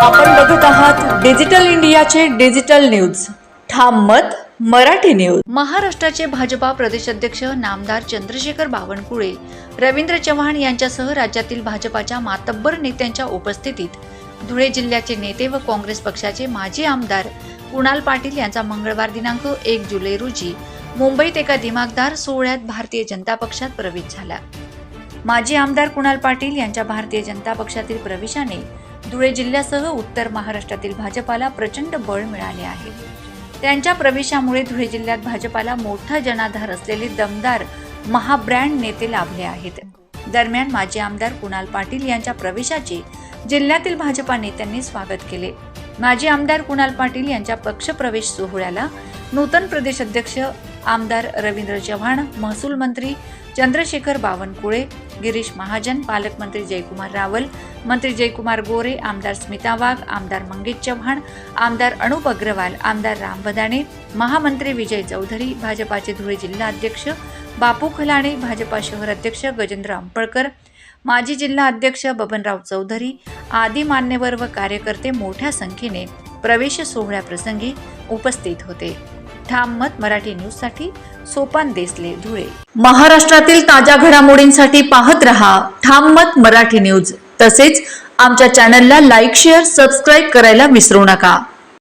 आपण बघूत आहात डिजिटल इंडियाचे डिजिटल न्यूज. ठाम मत मराठी न्यूज. महाराष्ट्राचे भाजपा प्रदेशाध्यक्ष नामदार चंद्रशेखर बावनकुळे रवींद्र चव्हाण यांच्यासह राज्यातील भाजपाच्या मातब्बर नेत्यांच्या उपस्थितीत धुळे जिल्ह्याचे नेते व काँग्रेस पक्षाचे माजी आमदार कुणाल पाटील यांचा मंगळवार दिनांक एक जुलै रोजी मुंबईत एका दिमागदार सोहळ्यात भारतीय जनता पक्षात प्रवेश झाला. माजी आमदार कुणाल पाटील यांच्या भारतीय जनता पक्षातील प्रवेशाने धुळे जिल्ह्यासह उत्तर महाराष्ट्रातील भाजपाला प्रचंड बळ मिळाले आहे. त्यांच्या प्रवेशामुळे धुळे जिल्ह्यात भाजपाला मोठा जनाधार असलेले दमदार महाब्रँड नेते लाभले आहेत. दरम्यान माजी आमदार कुणाल पाटील यांच्या प्रवेशाचे जिल्ह्यातील भाजपा नेत्यांनी स्वागत केले. माजी आमदार कुणाल पाटील यांच्या पक्षप्रवेश सोहळ्याला नूतन प्रदेश अध्यक्ष आमदार रवींद्र चव्हाण महसूल मंत्री चंद्रशेखर बावनकुळे गिरीश महाजन पालकमंत्री जयकुमार रावल मंत्री जयकुमार गोरे आमदार स्मिता वाघ आमदार मंगेश चव्हाण आमदार अनुप अग्रवाल आमदार राम बदाणे महामंत्री विजय चौधरी भाजपाचे धुळे जिल्हा अध्यक्ष बापू खलाणे भाजपा शहर अध्यक्ष गजेंद्र अंपळकर माजी जिल्हा अध्यक्ष बबनराव चौधरी आदी मान्यवर व कार्यकर्ते मोठ्या संख्येने प्रवेश सोहळ्याप्रसंगी उपस्थित होते. ठाम मत मराठी न्यूजसाठी सोपान देसले धुळे. महाराष्ट्रातील ताज्या घडामोडींसाठी पाहत रहा ठाम मत मराठी न्यूज तसेच आमच्या चॅनलला लाईक शेअर सबस्क्राईब करायला विसरू नका.